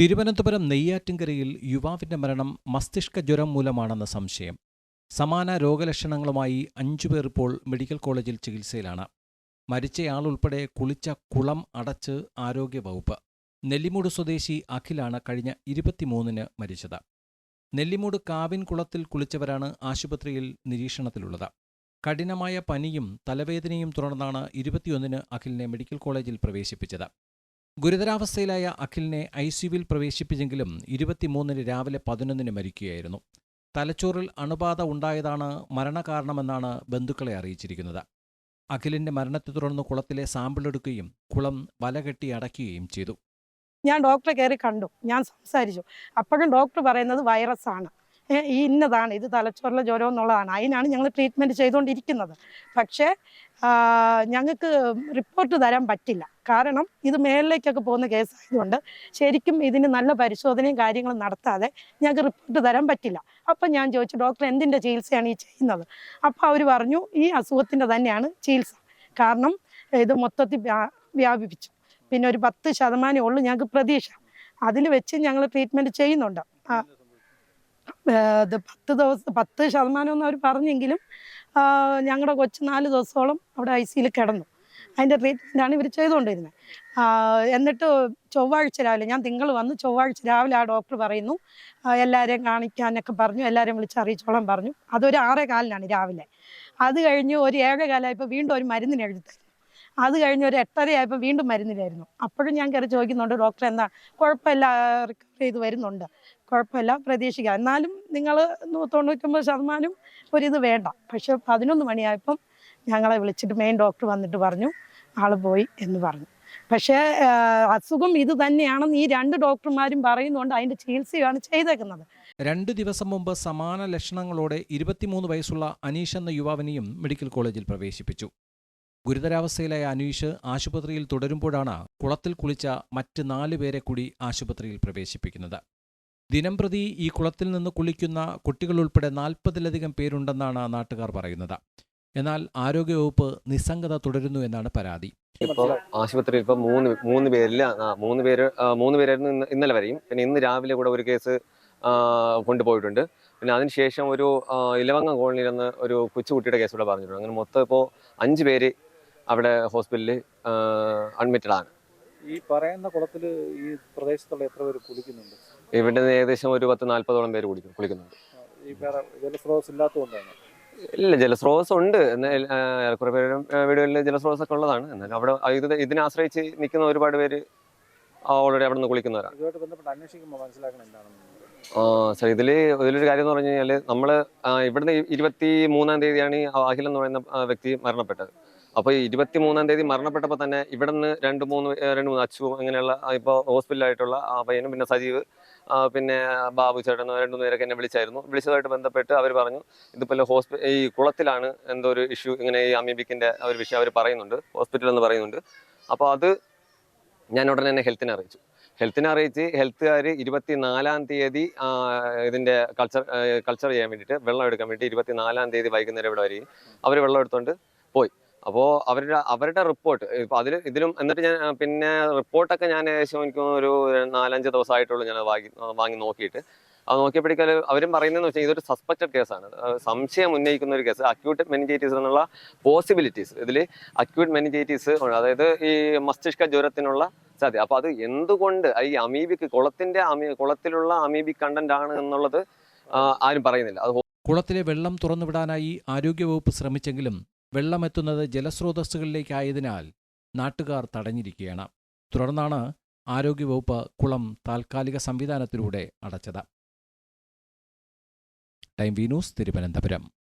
തിരുവനന്തപുരം നെയ്യാറ്റിൻകരയിൽ യുവാവിന്റെ മരണം മസ്തിഷ്ക ജ്വരം മൂലമാണെന്ന സംശയം. സമാന രോഗലക്ഷണങ്ങളുമായി അഞ്ചുപേർ ഇപ്പോൾ മെഡിക്കൽ കോളേജിൽ ചികിത്സയിലാണ്. മരിച്ചയാളുൾപ്പെടെ കുളിച്ച കുളം അടച്ച് ആരോഗ്യവകുപ്പ്. നെല്ലിമൂട് സ്വദേശി അഖിലാണ് കഴിഞ്ഞ ഇരുപത്തിമൂന്നിന് മരിച്ചത്. നെല്ലിമൂട് കാവിൻകുളത്തിൽ കുളിച്ചവരാണ് ആശുപത്രിയിൽ നിരീക്ഷണത്തിലുള്ളത്. കഠിനമായ പനിയും തലവേദനയും തുടർന്നാണ് ഇരുപത്തിയൊന്നിന് അഖിലിനെ മെഡിക്കൽ കോളേജിൽ പ്രവേശിപ്പിച്ചത്. ഗുരുതരാവസ്ഥയിലായ അഖിലിനെ ഐ സിയുവിൽ പ്രവേശിപ്പിച്ചെങ്കിലും ഇരുപത്തിമൂന്നിന് രാവിലെ പതിനൊന്നിന് മരിക്കുകയായിരുന്നു. തലച്ചോറിൽ അണുബാധ ഉണ്ടായതാണ് മരണകാരണമെന്നാണ് ബന്ധുക്കളെ അറിയിച്ചിരിക്കുന്നത്. അഖിലിന്റെ മരണത്തെ തുടർന്ന് കുളത്തിലെ സാമ്പിൾ എടുക്കുകയും കുളം വലകെട്ടി അടയ്ക്കുകയും ചെയ്തു. ഞാൻ ഡോക്ടറെ കയറി കണ്ടു. ഞാൻ സംസാരിച്ചു. അപ്പോഴും ഡോക്ടർ പറയുന്നത് വൈറസ് ആണ് ഈ ഇന്നതാണ് ഇത് തലച്ചോറിലെ ജ്വരം എന്നുള്ളതാണ്. അതിനാണ് ഞങ്ങൾ ട്രീറ്റ്മെന്റ് ചെയ്തുകൊണ്ടിരിക്കുന്നത്. പക്ഷേ ഞങ്ങൾക്ക് റിപ്പോർട്ട് തരാൻ പറ്റില്ല. കാരണം ഇത് മേളിലേക്കൊക്കെ പോകുന്ന കേസായതുകൊണ്ട് ശരിക്കും ഇതിന് നല്ല പരിശോധനയും കാര്യങ്ങളും നടത്താതെ ഞങ്ങൾക്ക് റിപ്പോർട്ട് തരാൻ പറ്റില്ല. അപ്പം ഞാൻ ചോദിച്ചു ഡോക്ടർ എന്തിന്റെ ചികിത്സയാണ് ഈ ചെയ്യുന്നത്? അപ്പോൾ അവർ പറഞ്ഞു ഈ അസുഖത്തിന്റെ തന്നെയാണ് ചികിത്സ. കാരണം ഇത് മൊത്തത്തിൽ വ്യാ- വ്യാപിപ്പിച്ചു. പിന്നെ ഒരു പത്ത് ശതമാനമേ ഉള്ളൂ ഞങ്ങൾക്ക് പ്രതീക്ഷ. അതിൽ വെച്ച് ഞങ്ങൾ ട്രീറ്റ്മെന്റ് ചെയ്യുന്നുണ്ട്. പത്ത് ദിവസം പത്ത് ശതമാനം എന്ന് അവർ പറഞ്ഞെങ്കിലും ഞങ്ങളുടെ കൊച്ച് നാല് ദിവസത്തോളം അവിടെ ഐ സിയിൽ കിടന്നു. അതിന്റെ ട്രീറ്റ്മെന്റാണ് ഇവർ ചെയ്തുകൊണ്ടിരുന്നത് എന്നിട്ട് ചൊവ്വാഴ്ച രാവിലെ ഞാൻ തിങ്കൾ വന്ന് ചൊവ്വാഴ്ച രാവിലെ ആ ഡോക്ടർ പറയുന്നു എല്ലാവരെയും കാണിക്കാനൊക്കെ പറഞ്ഞു എല്ലാവരെയും വിളിച്ച് അറിയിച്ചോളാൻ പറഞ്ഞു. അതൊരു ആറേ കാലിനാണ് രാവിലെ. അത് കഴിഞ്ഞ് ഒരു ഏഴേ കാലമായപ്പോൾ വീണ്ടും ഒരു മരുന്നിന് എഴുതി തരുന്നു അത് കഴിഞ്ഞ് ഒരു എട്ടരയായപ്പോൾ വീണ്ടും മരുന്നിലായിരുന്നു അപ്പോഴും ഞാൻ കയറി ചോദിക്കുന്നുണ്ട് ഡോക്ടർ എന്താ? കുഴപ്പമില്ല റിക്കവർ ചെയ്ത് വരുന്നുണ്ട്. കുഴപ്പമില്ല. പ്രതീക്ഷിക്കാം. എന്നാലും നിങ്ങൾ തൊണ്ണൂറ്റൊമ്പത് ശതമാനം ഒരിത് വേണ്ട. പക്ഷെ പതിനൊന്ന് മണിയായപ്പം ഞങ്ങളെ വിളിച്ചിട്ട് മെയിൻ ഡോക്ടർ വന്നിട്ട് പറഞ്ഞു ആൾ പോയി എന്ന് പറഞ്ഞു. പക്ഷേ അസുഖം ഇത് തന്നെയാണെന്ന് ഈ രണ്ട് ഡോക്ടർമാരും പറയുന്നുണ്ട്. അതിന്റെ ചികിത്സയാണ് ചെയ്തേക്കുന്നത്. രണ്ട് ദിവസം മുമ്പ് സമാന ലക്ഷണങ്ങളോടെ ഇരുപത്തിമൂന്ന് വയസ്സുള്ള അനീഷ് എന്ന യുവാവിനെയും മെഡിക്കൽ കോളേജിൽ പ്രവേശിപ്പിച്ചു. ഗുരുതരാവസ്ഥയിലായ അനീഷ് ആശുപത്രിയിൽ തുടരുമ്പോഴാണ് കുളത്തിൽ കുളിച്ച മറ്റ് നാല് പേരെ കൂടി ആശുപത്രിയിൽ പ്രവേശിപ്പിക്കുന്നത്. ദിനംപ്രതി ഈ കുളത്തിൽ നിന്ന് കുളിക്കുന്ന കുട്ടികളുൾപ്പെടെ നാൽപ്പതിലധികം പേരുണ്ടെന്നാണ് നാട്ടുകാർ പറയുന്നത്. എന്നാൽ ആരോഗ്യവകുപ്പ് നിസ്സംഗത തുടരുന്നു എന്നാണ് പരാതി. ഇപ്പൊ ആശുപത്രിയിൽ ഇപ്പൊ മൂന്ന് മൂന്ന് പേരിൽ മൂന്ന് പേര് മൂന്ന് പേരായിരുന്നു ഇന്ന് ഇന്നലെ വരെയും. പിന്നെ ഇന്ന് രാവിലെ കൂടെ ഒരു കേസ് കൊണ്ടുപോയിട്ടുണ്ട്. പിന്നെ അതിനുശേഷം ഒരു ഇലവങ്ങ കോളനിയിൽ നിന്ന് ഒരു കൊച്ചുകുട്ടിയുടെ കേസ് കൂടെ പറഞ്ഞിട്ടുണ്ട്. അങ്ങനെ മൊത്തം ഇപ്പോൾ അഞ്ച് പേര് അവിടെ ഹോസ്പിറ്റലിൽ അഡ്മിറ്റഡ് ആണ് ഈ പറയുന്ന കുളത്തിൽ ഈ പ്രദേശത്തുള്ള എത്ര പേര് കുളിക്കുന്നുണ്ട്? ഇവിടെ ഏകദേശം ഒരു പത്ത് നാല്പതോളം പേര് കുളിക്കും കുളിക്കുന്നുണ്ട്. ഈ വേറെ ജലസ്രോതസ് ഇല്ലാത്തതുകൊണ്ടാണ്? ഇല്ല ജലസ്രോതസ് ഉണ്ട്. എന്നാൽ ഏറെക്കുറെ പേരും വീടുകളിൽ ജലസ്രോതസ് ഒക്കെ ഉള്ളതാണ്. എന്നാലും അവിടെ ഇത് ഇതിനെ ആശ്രയിച്ച് നിൽക്കുന്ന ഒരുപാട് പേര് ഓൾറെഡി അവിടെ നിന്ന് കുളിക്കുന്നവരാണ്. ഇതുമായിട്ട് ബന്ധപ്പെട്ട് അന്വേഷിക്കുമ്പോൾ മനസ്സിലാക്കണം എന്താണെന്ന് ആ സാർ ഇതിൽ ഇതിലൊരു കാര്യം എന്ന് പറഞ്ഞു കഴിഞ്ഞാൽ നമ്മൾ ഇവിടുന്ന് ഇരുപത്തി മൂന്നാം തീയതിയാണ് ഈ അഖിൽ എന്ന് പറയുന്ന വ്യക്തി മരണപ്പെട്ടത്. അപ്പോൾ ഇരുപത്തി മൂന്നാം തീയതി മരണപ്പെട്ടപ്പോൾ തന്നെ ഇവിടെ നിന്ന് രണ്ട് മൂന്ന് രണ്ട് മൂന്ന് അച്ചു അങ്ങനെയുള്ള ഇപ്പോൾ ഹോസ്പിറ്റലായിട്ടുള്ള ആ പയ്യനും പിന്നെ സജീവ് പിന്നെ ബാബു ചേട്ടൻ രണ്ടു പേരൊക്കെ എന്നെ വിളിച്ചായിരുന്നു. വിളിച്ചതായിട്ട് ബന്ധപ്പെട്ട് അവർ പറഞ്ഞു ഇതിപ്പോൾ ഹോസ്പി ഈ കുളത്തിലാണ് എന്തോ ഒരു ഇഷ്യൂ ഇങ്ങനെ ഈ അമീബിക്കിന്റെ ഒരു വിഷയം അവർ പറയുന്നുണ്ട് ഹോസ്പിറ്റൽ എന്ന് പറയുന്നുണ്ട്. അപ്പോൾ അത് ഞാൻ ഉടനെ തന്നെ ഹെൽത്തിനെ അറിയിച്ചു. ഹെൽത്തിനെ അറിയിച്ച് ഹെൽത്തുകാർ ഇരുപത്തി നാലാം തീയതി ഇതിന്റെ കൾച്ചർ കൾച്ചർ ചെയ്യാൻ വേണ്ടിയിട്ട് വെള്ളം എടുക്കാൻ വേണ്ടി ഇരുപത്തി നാലാം തീയതി വൈകുന്നേരം ഇവിടെ വരികയും അവർ വെള്ളം എടുത്തുകൊണ്ട് പോയി. അപ്പോൾ അവരുടെ അവരുടെ റിപ്പോർട്ട് ഇപ്പൊ അതിൽ ഇതിലും എന്നിട്ട് ഞാൻ പിന്നെ റിപ്പോർട്ടൊക്കെ ഞാൻ ഏകദേശം എനിക്ക് ഒരു നാലഞ്ച് ദിവസമായിട്ടുള്ളൂ ഞാൻ വാങ്ങി വാങ്ങി നോക്കിയിട്ട്. അത് നോക്കിയപ്പോഴേക്കും അവരും പറയുന്നതെന്ന് വെച്ചാൽ ഇതൊരു സസ്പെക്റ്റഡ് കേസാണ് സംശയം ഉന്നയിക്കുന്ന ഒരു കേസ് അക്യൂട്ട് മെനിജൈറ്റീസ് എന്നുള്ള പോസിബിലിറ്റീസ് ഇതിൽ അക്യൂട്ട് മെനിജൈറ്റീസ് അതായത് ഈ മസ്തിഷ്ക ജ്വരത്തിനുള്ള സാധ്യത. അപ്പൊ അത് എന്തുകൊണ്ട് ഈ അമീബിക്ക് കുളത്തിന്റെ അമീ കുളത്തിലുള്ള അമീബിക് കണ്ടന്റ് ആണ് എന്നുള്ളത് ആരും പറയുന്നില്ല. അത് കുളത്തിലെ വെള്ളം തുറന്നുവിടാനായി ആരോഗ്യവകുപ്പ് ശ്രമിച്ചെങ്കിലും വെള്ളമെത്തുന്നത് ജലസ്രോതസ്സുകളിലേക്കായതിനാൽ നാട്ടുകാർ തടഞ്ഞിരിക്കുകയാണ്. തുടർന്നാണ് ആരോഗ്യവകുപ്പ് കുളം താൽക്കാലിക സംവിധാനത്തിലൂടെ അടച്ചത്. Time V news Thiruvananthapuram.